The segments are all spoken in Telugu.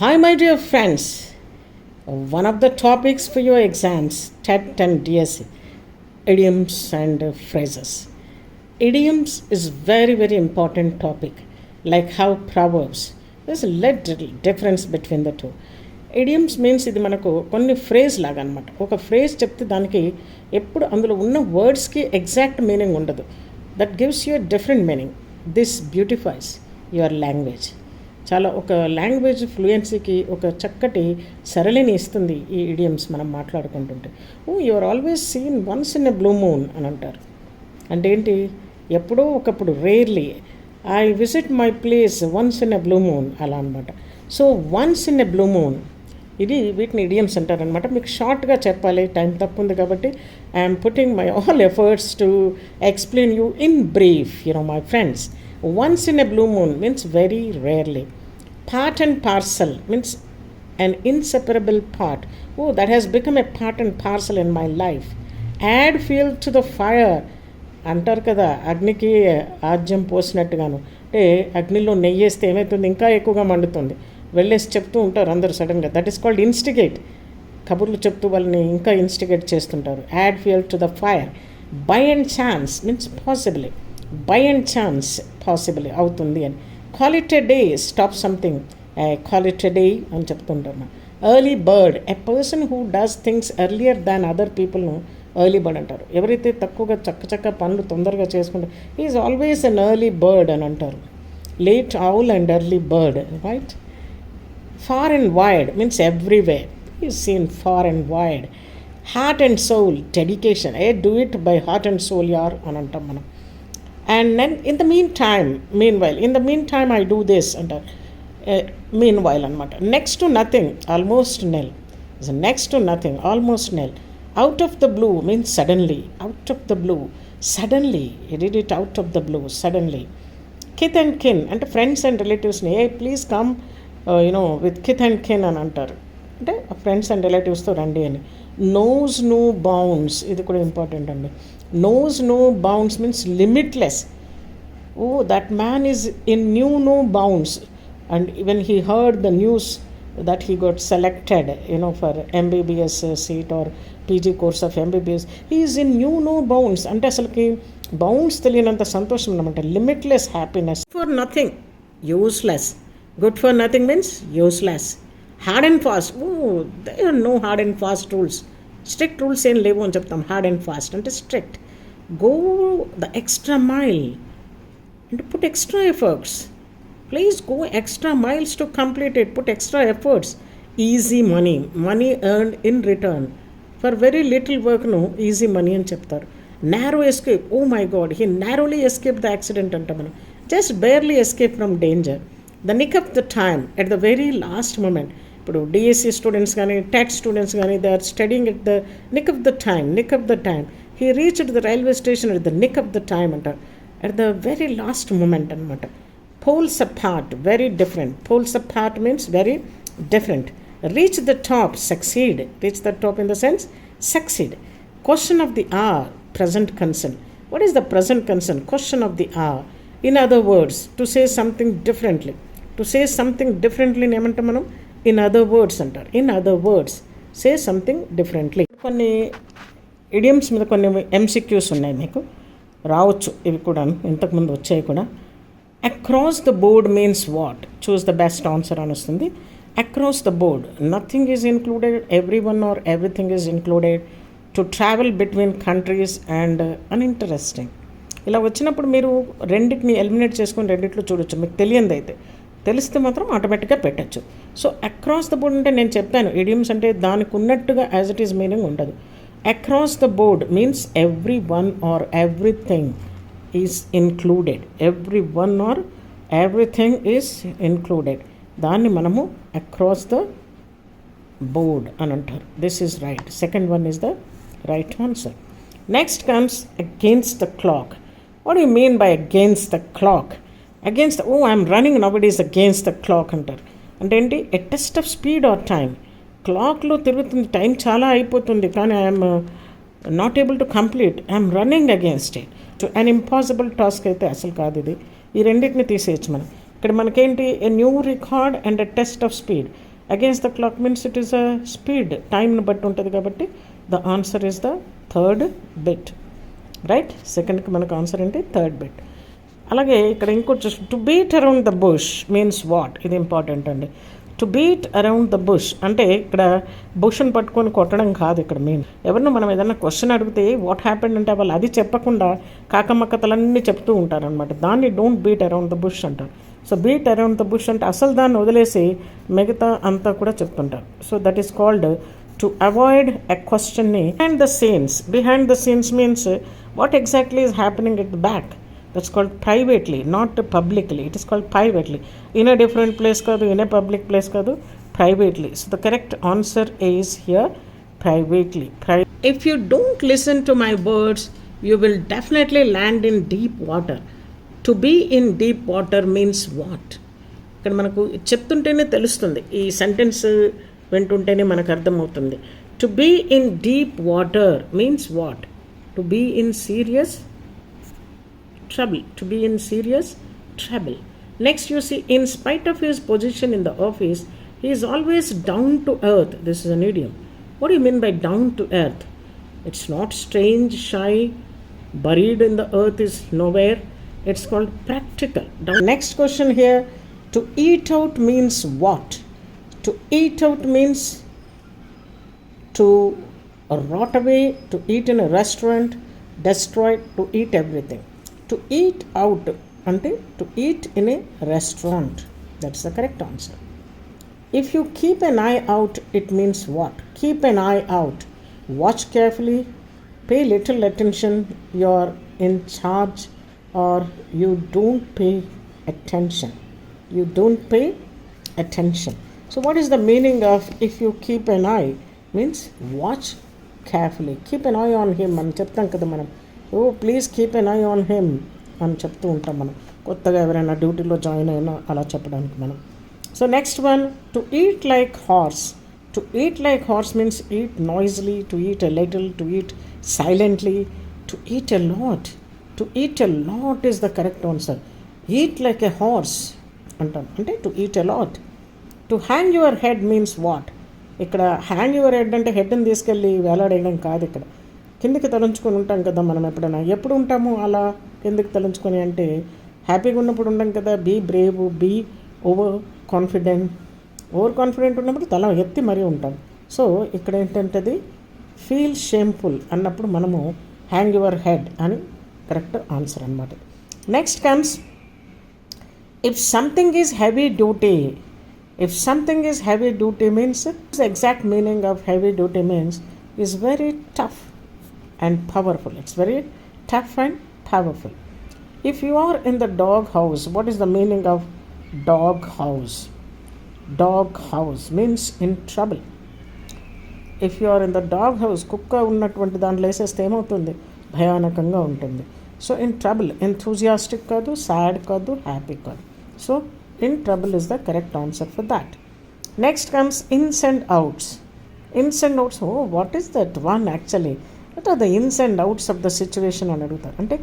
Hi, my dear friends. One of the topics for your exams, TET and DSC, idioms and uh, phrases. Idioms is very very important topic, like how proverbs. There's a little difference between the two. Idioms means ఇది మనకు కొన్ని ఫ్రేజ్ లాగా అనమాట ఒక ఫ్రేజ్ చెప్తే దానికి ఎప్పుడు అందులో ఉన్న వర్డ్స్కి ఎగ్జాక్ట్ మీనింగ్ ఉండదు that gives you different meaning this beautifies your language చాలా ఒక లాంగ్వేజ్ ఫ్లూయెన్సీకి ఒక చక్కటి సరళిని ఇస్తుంది ఈ ఇడియమ్స్ మనం మాట్లాడుకుంటుంటే. ఓ you're always seen once in a blue moon అని అంటారు. అంటే ఏంటి? ఎప్పుడో ఒకప్పుడు rarely I visit my place once in a blue moon అలా అనమాట so once in a blue moon ఇది వీటిని ఇడియమ్స్ అంటారనమాట మీకు షార్ట్గా చెప్పాలి టైం తక్కువ ఉంది కాబట్టి I'm putting my all efforts to explain you in brief you know my friends once in a blue moon means very rarely part and parcel means an inseparable part. Oh, that has become a part and parcel in my life. Add fuel to the fire. అంటారు కదా అగ్నికి ఆజ్యం పోసినట్టుగాను. అంటే అగ్నిలో నెయ్యి వేస్తే ఏమవుతుంది ఇంకా ఎక్కువగా మండుతుంది. వెళ్ళేసి చెప్తూ ఉంటారు అందరూ సడన్గా. దట్ ఈస్ కాల్డ్ ఇన్స్టిగేట్ కబుర్లు చెప్తూ వాళ్ళని ఇంకా ఇన్స్టిగేట్ చేస్తుంటారు. Add fuel to the fire by and chance means possibility by and chance possible అవుతుంది అని. Quality day stop something quality day అని చెప్తుంటారు. Early bird a person who does things earlier than other పీపుల్ను early bird అంటారు. ఎవరైతే తక్కువగా చక్క చక్క పనులు తొందరగా చేసుకుంటారు is always an early bird అని అంటారు. Late owl and early bird right far and wide means everywhere is seen far and wide heart and soul dedication I do it by heart and soul యార్ అని అంటాం మనం. And then in the meantime meanwhile in the meantime I do this అంటారు మీన్ వైల్ అనమాట next to nothing almost nil next to nothing almost nil out of the blue means suddenly out of the blue suddenly did it out of the blue suddenly kith and kin అంటే friends and రిలేటివ్స్ని hey please come you know with kith and kin అని అంటారు. అంటే ఫ్రెండ్స్ అండ్ రిలేటివ్స్తో రండి అని. నోస్ నో బౌండ్స్ ఇది కూడా ఇంపార్టెంట్ అండి. Knows no bounds means limitless oh that man is in new no bounds and even he heard the news that he got selected you know for MBBS uh, seat or PG course of MBBS he is in new no bounds అంటే అసలుకి బౌండ్స్ తెలియనంత సంతోషం అనమాట limitless happiness for nothing useless good for nothing means useless hard and fast oh they know hard and fast rules strict rules ఏం లేవు అని చెప్తాం హార్డ్ అండ్ ఫాస్ట్ అంటే strict go the extra mile అంటే put extra efforts please go extra miles to complete it put extra efforts easy money money earn in return for very little వర్క్ను ఈజీ మనీ అని చెప్తారు narrow escape oh my god he narrowly escape the accident అంట మనం just barely escape from danger the nick of the time at the very last moment ఇప్పుడు డిఎస్సి స్టూడెంట్స్ కానీ టెట్ స్టూడెంట్స్ కానీ they are studying at the nick of the time nick of the time he reach the railway station at the nick of the time అంటారు at the very last moment అనమాట poles apart very different poles apart means very different reach the top succeed reach the top in the sense succeed question of the hour present concern what is the present concern question of the hour in other words to say something differently to say something differently ఏమంటాం మనం ఇన్ అదర్ వర్డ్స్ అంటారు. In other words say something differently కొన్ని ఇడియమ్స్ మీద కొన్ని ఎంసిక్యూస్ ఉన్నాయి మీకు. రావచ్చు. ఇవి కూడా ఇంతకుముందు వచ్చాయి కూడా. Across the board means what choose the best answer అని వస్తుంది. Across the board nothing is included every one or everything is included to travel between countries and uninteresting ఇలా వచ్చినప్పుడు మీరు రెండింటిని ఎలిమినేట్ చేసుకొని రెండిట్లో చూడొచ్చు. మీకు తెలియంది అయితే తెలిస్తే మాత్రం ఆటోమేటిక్గా పెట్టచ్చు. సో అక్రాస్ ద బోర్డ్ అంటే నేను చెప్పాను ఇడియమ్స్ అంటే దానికి ఉన్నట్టుగా యాజ్ ఇట్ ఈస్ మీనింగ్ ఉండదు. Across the board means every one or everything is included every one or everything is included దాన్ని మనము అక్రాస్ ద బోర్డ్ అని అంటారు. This is right second one is the right answer next comes against the clock what you mean by against the clock against oh I'm running now it is against the clock అంటారు. అంటే ఏంటి? A test of speed or time క్లాక్లో తిరుగుతుంది టైం చాలా అయిపోతుంది కానీ I'm not able to complete I'm running against it an impossible task అయితే అసలు కాదు ఇది. ఈ రెండింటిని తీసేయచ్చు మనం. ఇక్కడ మనకేంటి? A new record and a test of speed against the clock means it is a speed టైంని బట్టి ఉంటుంది కాబట్టి the answer is the third bet right సెకండ్కి మనకు ఆన్సర్ ఏంటి? థర్డ్ బిట్ అలాగే ఇక్కడ ఇంకోటి to beat around the bush means what ఇది ఇంపార్టెంట్ అండి. To beat around the bush అంటే ఇక్కడ బుష్ని పట్టుకొని కొట్టడం కాదు ఇక్కడ మెయిన్ ఎవరినో మనం ఏదైనా క్వశ్చన్ అడిగితే వాట్ హ్యాపెండ్ అంటే వాళ్ళు అది చెప్పకుండా కాకమ్మక్కతలన్నీ చెప్తూ ఉంటారనమాట దాన్ని don't beat around the bush అంటారు. So beat around the bush అంటే అసలు దాన్ని వదిలేసి మిగతా అంతా కూడా చెప్తుంటారు. So that is called to avoid a క్వశ్చన్ని behind the scenes behind the scenes means what exactly is happening at the back that's called privately not publicly it is called privately in a different place కాదు ఇన్ ఏ పబ్లిక్ ప్లేస్ కాదు privately so the correct answer is here privately ప్రై if you don't listen to my words you will definitely land in deep water to be in deep water means what ఇక్కడ మనకు చెప్తుంటేనే తెలుస్తుంది. ఈ సెంటెన్స్ వింటుంటేనే మనకు అర్థమవుతుంది. To be in deep water means what to be in serious trouble, to be in serious trouble. Next, you see, in spite of his position in the office, he is always down to earth. This is an idiom. What do you mean by down to earth? It's not strange, shy, buried in the earth is nowhere. It's called practical. Down. Next question here to eat out means what? To eat out means to rot away, to eat in a restaurant, destroy, to eat everything. To eat out అంటే to eat in a restaurant. That's the correct answer. If you keep an eye out, it means what? Keep an eye out. Watch carefully, pay little attention, you're in charge, or you don't pay attention. You don't pay attention. So, what is the meaning of if you keep an eye? Means watch carefully. Keep an eye on him అని చెప్తాం కదా మనం ఓ please keep an eye on him అని చెప్తూ ఉంటాం మనం. కొత్తగా ఎవరైనా డ్యూటీలో జాయిన్ అయినా అలా చెప్పడానికి మనం. So next one to eat like horse to eat like horse means eat noisily to eat a little to eat silently to eat a lot to eat a lot is the correct answer eat like a horse అంటాం. అంటే to eat a lot to hang your head means what ఇక్కడ హ్యాంగ్ యువర్ హెడ్ అంటే హెడ్ని తీసుకెళ్ళి వేలాడేయడం కాదు ఇక్కడ. కిందికి తలంచుకొని ఉంటాం కదా మనం ఎప్పుడైనా. ఎప్పుడు ఉంటాము అలా కిందికి తలంచుకొని అంటే హ్యాపీగా ఉన్నప్పుడు ఉంటాం కదా. Be brave be over confident. Over confident ఉన్నప్పుడు తల ఎత్తి మరీ ఉంటాం. సో ఇక్కడ ఏంటంటే ఫీల్ షేమ్ఫుల్ అన్నప్పుడు మనము హ్యాంగ్ యువర్ హెడ్ అని కరెక్ట్ ఆన్సర్ అనమాట next comes if something is heavy duty if something is heavy duty means exact meaning of heavy duty means is very tough and powerful. It's very tough and powerful. If you are in the dog house what is the meaning of dog house? Dog house means in trouble. If you are in the dog house కుక్క ఉన్నటువంటి దాంట్లో వేసేస్తే ఏమవుతుంది? భయానకంగా ఉంటుంది. సో ఇన్ ట్రబుల్ ఎంథూజియాస్టిక్ కాదు సాడ్ కాదు హ్యాపీ కాదు. So in trouble is the correct answer for that next comes ins and outs ins and outs oh what is that one actually what are the ins and outs of the situation అని అడుగుతారు. అంటే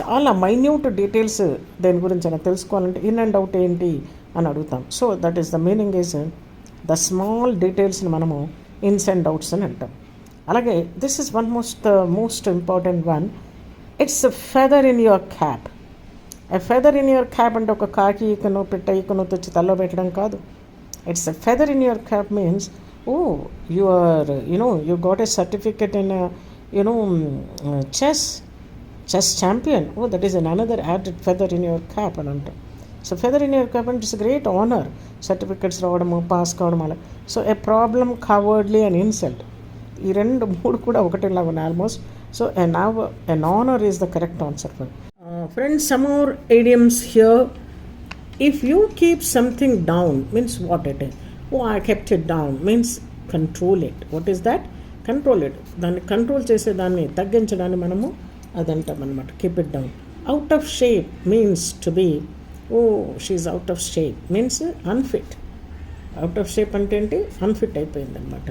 చాలా మైన్యూట్ డీటెయిల్స్ దేని గురించి అయినా తెలుసుకోవాలంటే ఇన్ అండ్ అవుట్ ఏంటి అని అడుగుతాం. So that is the meaning is the small డీటెయిల్స్ని మనము ఇన్స్ అండ్ అవుట్స్ అని అంటాం. అలాగే this is one most most important one it's feather in your cap a feather in your cap అంటే ఒక కాకి ఈకను పిట్ట ఈకను తెచ్చి తల్లో పెట్టడం కాదు. It's a feather in your cap means oh you are you know you got a certificate in you know chess chess champion oh that is an another added feather in your cap అని అంటాం so feather in your cap అంటే ఇట్స్ గ్రేట్ ఆనర్ సర్టిఫికెట్స్ రావడము పాస్ కావడం అలా. So a problem cowardly and insult ఈ రెండు మూడు కూడా ఒకటేలాగా ఉన్నాయి almost so a knave an honour is the correct answer for friends some more idioms here if you keep something down means what it is oh I kept it down means control it what is that control it దాన్ని కంట్రోల్ చేసే దాన్ని తగ్గించడాన్ని మనము అదంటాం అనమాట keep it down out of shape means to be oh she out of shape means unfit out of shape అంటే ఏంటి? అన్ఫిట్ అయిపోయిందనమాట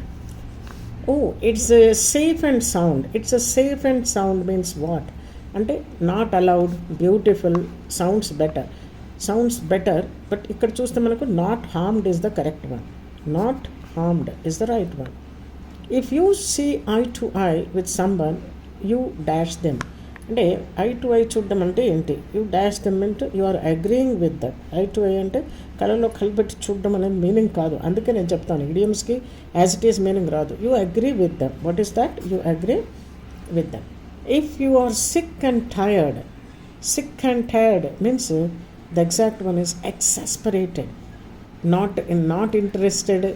ఓ it's safe and sound it's a safe and sound means what అంటే not allowed beautiful sounds better sounds better but ఇక్కడ చూస్తే మనకు not harmed is the correct one not harmed is the right one if you see eye to eye with someone you dash them అంటే ఐ టు ఐ చూడడం అంటే ఏంటి? యూ డాష్ దెమ్ అంటే you are agreeing with that eye to eye అంటే కళలో కలిపెట్టి చూడడం అనేది మీనింగ్ కాదు. అందుకే నేను చెప్తాను ఇడియమ్స్కి యాజ్ ఇట్ ఈస్ మీనింగ్ రాదు. You agree with them what is that you agree with them if you are sick and tired sick and tired means the exact one is exasperated not in not interested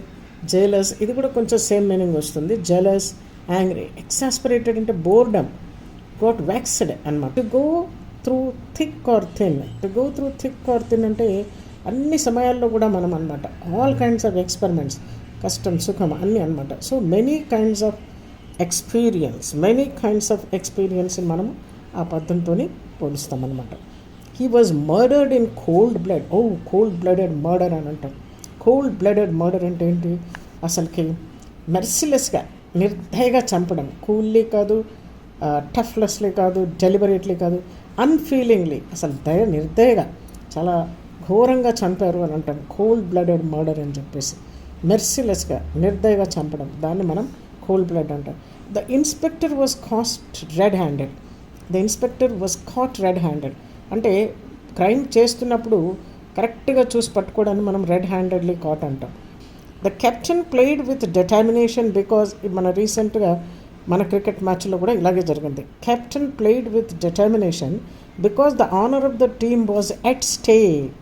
jealous ఇది కూడా కొంచెం సేమ్ మీనింగ్ వస్తుంది. జెలస్ యాంగ్రీ ఎక్సాస్పరేటెడ్ అంటే బోర్డమ్ గోట్ వ్యాక్స్డ్ అనమాట to go through thick or thin to go through thick or thin అంటే అన్ని సమయాల్లో కూడా మనం అనమాట ఆల్ కైండ్స్ ఆఫ్ ఎక్స్పెరిమెంట్స్ కష్టం సుఖం అన్నీ అనమాట so many kinds of experience many kinds of experience మనము ఆ పద్ధతితో పోలుస్తామన్నమాట. అనమాట he was murdered in cold blood oh cold blooded murder అని అంటాం. కోల్డ్ బ్లడెడ్ మర్డర్ అంటే ఏంటి? అసలుకి మెర్సిలెస్గా నిర్దయగా చంపడం. కూల్లీ కాదు టఫ్లెస్లీ కాదు డెలిబరేట్లీ కాదు అన్ఫీలింగ్లీ అసలు దయ నిర్దయగా చాలా ఘోరంగా చంపారు అని అంటాం. కోల్డ్ బ్లడెడ్ మర్డర్ అని చెప్పేసి. మెర్సిలెస్గా నిర్దయగా చంపడం. దాన్ని మనం కోల్డ్ బ్లడ్ అంటాం. The inspector was caught red handed the inspector was caught red handed అంటే క్రైమ్ చేస్తున్నప్పుడు కరెక్ట్గా చూసి పట్టుకోవడానికి మనం రెడ్ హ్యాండెడ్లీ కాట్ అంటాం. The captain played with determination because మన రీసెంట్గా మన క్రికెట్ మ్యాచ్లో కూడా ఇలాగే జరిగింది. Captain played with determination because the honour of the team was at stake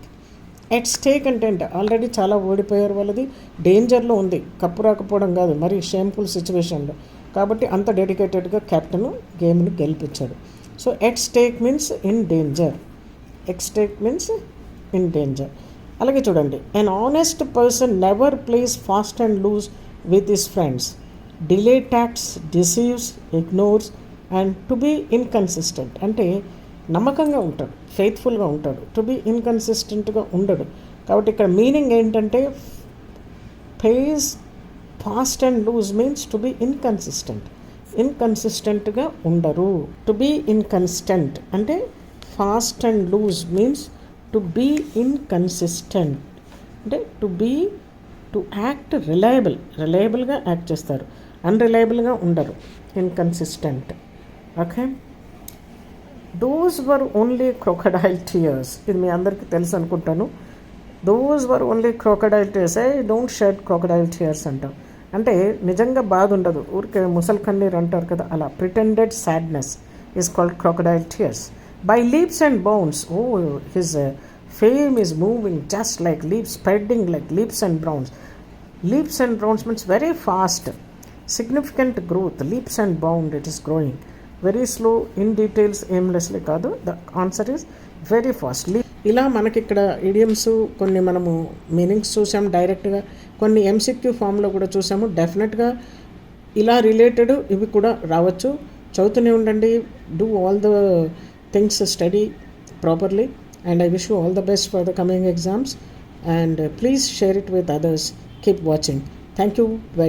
at stake అంటే అంటే ఆల్రెడీ చాలా ఓడిపోయారు వాళ్ళది. డేంజర్లో ఉంది. కప్పు రాకపోవడం కాదు. మరి షేమ్ఫుల్ సిచ్యువేషన్లో కాబట్టి అంత డెడికేటెడ్గా కెప్టెన్ గేమ్ని గెలిపించాడు. So at stake means in danger at stake means in danger అలాగే చూడండి an honest person never plays fast and loose with his friends delay tax deceives ignores and to be inconsistent అంటే నమ్మకంగా ఉంటాడు ఫెయిత్ఫుల్గా ఉంటాడు. టు బీ ఇన్కన్సిస్టెంట్గా ఉండడు. కాబట్టి ఇక్కడ మీనింగ్ ఏంటంటే face fast and loose means to be inconsistent ఇన్కన్సిస్టెంట్గా ఉండరు. టు బీ ఇన్కన్స్టెంట్ అంటే fast and loose means to be inconsistent అంటే to be to act reliable రిలయబుల్గా act చేస్తారు. అన్రిలయబుల్గా ఉండరు. Inconsistent okay those were only crocodile tears ఇది మీ అందరికీ తెలుసు అనుకుంటాను. Those were only crocodile tears I don't shed crocodile tears అంటాం అంటే నిజంగా బాధ ఉండదు. ఊరికే ముసల్ కన్నీరు అంటారు కదా అలా. Pretended sadness is called crocodile tears by leaps and bounds oh his fame is moving just like leaps spreading like leaps and bounds leaps and bounds means very fast significant growth leaps and bound it is growing very slow in details aimlessly కాదు. The answer is very fastly ఇలా మనకి ఇక్కడ ఇడియమ్స్ కొన్ని మనము మీనింగ్స్ చూసాం డైరెక్ట్గా కొన్ని ఎంసీక్యూ ఫామ్లో కూడా చూసాము. డెఫినెట్గా ఇలా రిలేటెడ్ ఇవి కూడా రావచ్చు. చదువుతూనే ఉండండి. Do all the things study properly and I wish you all the best for the coming exams and uh, please share it with others. Keep watching. Thank you very